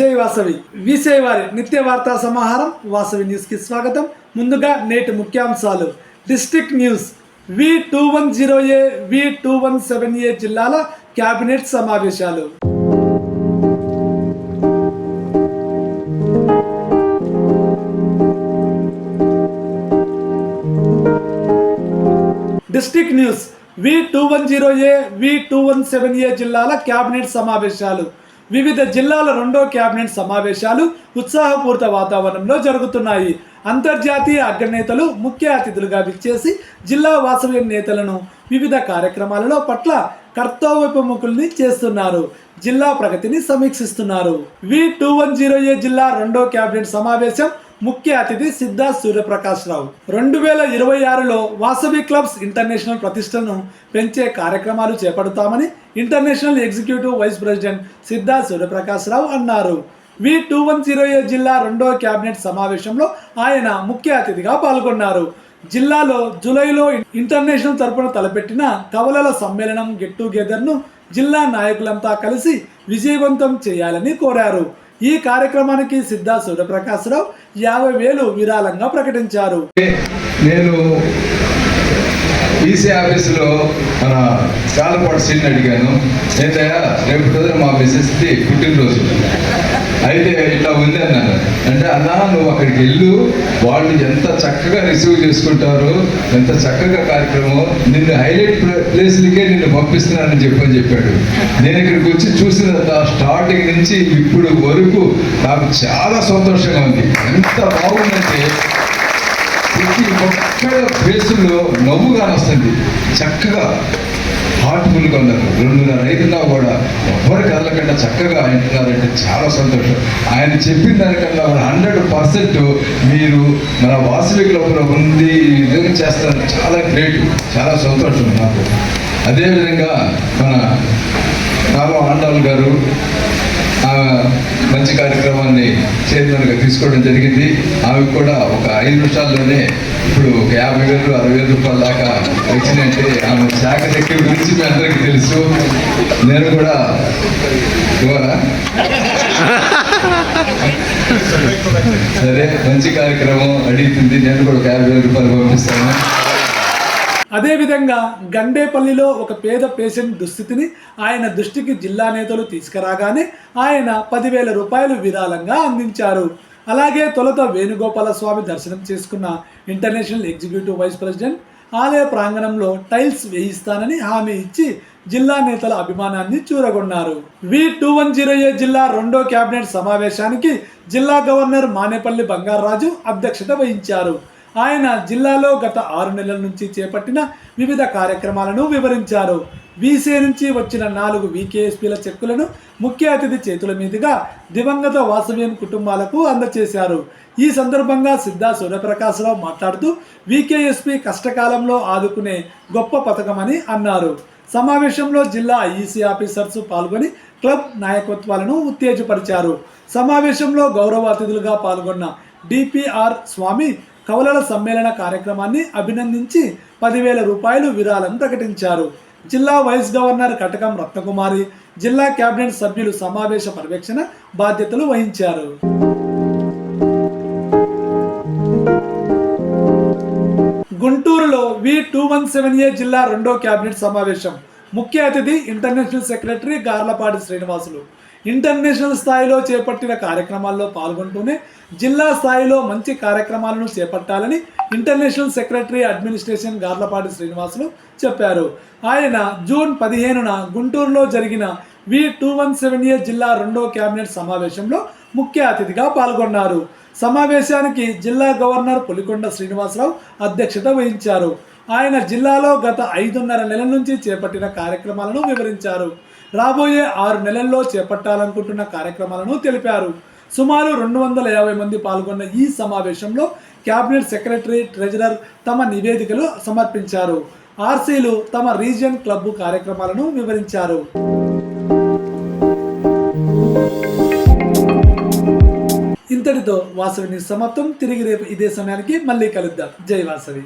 జై వాసవి. విసేయ్ వారి నిత్య వార్తా సమాహారం వాసవి న్యూస్కి స్వాగతం. ముందుగా నేటి ముఖ్యాంశాలు. District news. V two one zero A V two one seven A జిల్లాల కేబినెట్ సమావేశాలు. District news. V two one zero A V two one seven A జిల్లాల కేబినెట్ సమావేశాలు. వివిధ జిల్లాల రెండో కేబినెట్ సమావేశాలు ఉత్సాహపూరిత వాతావరణంలో జరుగుతున్నాయి. అంతర్జాతీయ అగ్రనేతలు ముఖ్య అతిథులుగా విచ్చేసి జిల్లా వాసవి నేతలను వివిధ కార్యక్రమాలలో పట్ల కర్తవ్యపముఖుల్ని చేస్తున్నారు. జిల్లా ప్రగతిని సమీక్షిస్తున్నారు. V two one zero A జిల్లా రెండో కేబినెట్ సమావేశం ముఖ్య అతిథి సిద్ధా సూర్యప్రకాష్ రావు. రెండు వేల ఇరవై ఆరులో వాసవి క్లబ్స్ ఇంటర్నేషనల్ ప్రతిష్టను పెంచే కార్యక్రమాలు చేపడతామని international executive vice president Siddha Suryaprakash Rao అన్నారు. V two one zero A జిల్లా రెండో క్యాబినెట్ సమావేశంలో ఆయన ముఖ్య అతిథిగా పాల్గొన్నారు. జిల్లాలో జూలైలో ఇంటర్నేషనల్ తరపున తలపెట్టిన కవలల సమ్మేళనం గెట్ టుగెదర్ను జిల్లా నాయకులంతా కలిసి విజయవంతం చేయాలని కోరారు. ఈ కార్యక్రమానికి సిద్ధా సూర్యప్రకాశ్రావు యాభై వేలు విరాళంగా ప్రకటించారు. నేను ఈసీ ఆఫీసులో మన చాలపాటు సీన్ అడిగాను. ఏంటయ్యా రేపు పొద్దున మా మిస్సెస్ది పుట్టినరోజు. అయితే ఇట్లా ఉంది అన్నాను. అంటే అన్నా నువ్వు అక్కడికి వెళ్ళు. వాళ్ళు ఎంత చక్కగా రిసీవ్ చేసుకుంటారు ఎంత చక్కగా కార్యక్రమం నిన్ను హైలైట్ ప్లేస్లకే నిన్ను పంపిస్తున్నానని చెప్పని చెప్పాడు. నేను ఇక్కడికి వచ్చి చూసిన స్టార్టింగ్ నుంచి ఇప్పుడు వరకు నాకు చాలా సంతోషంగా ఉంది. ఎంత బాగుందంటే ప్రతి ఒక్కళ్ళ ఫేసులో నవ్వు కానొస్తుంది చక్కగా హార్ట్ఫుల్గా ఉన్నారు రెండున్నర ఐదున్నా కూడా ఎవ్వరి కదలకుండా చక్కగా వింటున్నారంటే చాలా సంతోషం. ఆయన చెప్పిన దానికన్నా కూడా హండ్రెడ్ పర్సెంట్ మీరు మన వాసవిక లోపల ఉంది ఈ విధంగా చేస్తారు చాలా గ్రేట్ చాలా సంతోషం నాకు. అదేవిధంగా మన రామ ఆండాల్ గారు కార్యక్రమాన్ని చైర్మన్గా తీసుకోవడం జరిగింది. ఆమె కూడా ఒక ఐదు నిమిషాల్లోనే ఇప్పుడు ఒక యాభై వేలు అరవై వేల రూపాయల దాకా వచ్చినట్టే ఆమె శాఖ దగ్గర గురించి మీ అందరికీ తెలుసు. నేను కూడా ఇవ్వరా సరే మంచి కార్యక్రమం అడుగుతుంది నేను కూడా ఒక యాభై వేల రూపాయలు పంపిస్తాను. అదేవిధంగా గండేపల్లిలో ఒక పేద పేషెంట్ దుస్థితిని ఆయన దృష్టికి జిల్లా నేతలు తీసుకురాగానే ఆయన పదివేల రూపాయలు విరాళంగా అందించారు. అలాగే తొలుత వేణుగోపాల స్వామి దర్శనం చేసుకున్న ఇంటర్నేషనల్ ఎగ్జిక్యూటివ్ వైస్ ప్రెసిడెంట్ ఆలయ ప్రాంగణంలో టైల్స్ వేయిస్తానని హామీ ఇచ్చి జిల్లా నేతల అభిమానాన్ని చూరగొన్నారు. V two one zero A జిల్లా రెండో కేబినెట్ సమావేశానికి జిల్లా గవర్నర్ మానేపల్లి బంగారాజు అధ్యక్షత వహించారు. ఆయన జిల్లాలో గత ఆరు నెలల నుంచి చేపట్టిన వివిధ కార్యక్రమాలను వివరించారు. వీసీ నుంచి వచ్చిన నాలుగు వికేఎస్పీల చెక్కులను ముఖ్య అతిథి చేతుల మీదుగా దివంగత వాసవ్యం కుటుంబాలకు అందజేశారు ఈ సందర్భంగా సిద్ధా సూర్యప్రకాశ్రావు మాట్లాడుతూ వికేఎస్పీ కష్టకాలంలో ఆదుకునే గొప్ప పథకమని అన్నారు. సమావేశంలో జిల్లా ఐఈసీ ఆఫీసర్స్ పాల్గొని క్లబ్ నాయకత్వాలను ఉత్తేజపరిచారు. సమావేశంలో గౌరవ అతిథులుగా పాల్గొన్న డిపిఆర్ స్వామి కవలల సమ్మేళన కార్యక్రమాన్ని అభినందించి పదివేల రూపాయలు విరాళం ప్రకటించారు. జిల్లా వైస్ గవర్నర్ కటకం రత్నకుమారి జిల్లా కేబినెట్ సభ్యులు సమావేశ పర్యవేక్షణ బాధ్యతలు వహించారు. గుంటూరులో V two one seven A జిల్లా రెండో కేబినెట్ సమావేశం. ముఖ్య అతిథి international secretary Garlapati Srinivasulu. International స్థాయిలో చేపట్టిన కార్యక్రమాల్లో పాల్గొంటూనే జిల్లా స్థాయిలో మంచి కార్యక్రమాలను చేపట్టాలని international secretary administration Garlapati Srinivasulu చెప్పారు. ఆయన జూన్ పదిహేనున గుంటూరులో జరిగిన V two one seven A జిల్లా రెండో కేబినెట్ సమావేశంలో ముఖ్య అతిథిగా పాల్గొన్నారు. సమావేశానికి జిల్లా గవర్నర్ పులికొండ శ్రీనివాసరావు అధ్యక్షత వహించారు. ఆయన జిల్లాలో గత ఐదున్నర నెలల నుంచి చేపట్టిన కార్యక్రమాలను వివరించారు. రాబోయే ఆరు నెలల్లో చేపట్టాలనుకుంటున్న కార్యక్రమాలను తెలిపారు. సుమారు రెండు వందల యాభై మంది పాల్గొన్న ఈ సమావేశంలో కేబినెట్ సెక్రటరీ ట్రెజరర్ తమ నివేదికలు సమర్పించారు. ఆర్సీలు తమ రీజియన్ క్లబ్ కార్యక్రమాలను వివరించారు. ఇంతటితో వాసవి న్యూస్ సమాప్తం. తిరిగి రేపు ఇదే సమయానికి మళ్ళీ కలుద్దాం. జై వాసవి.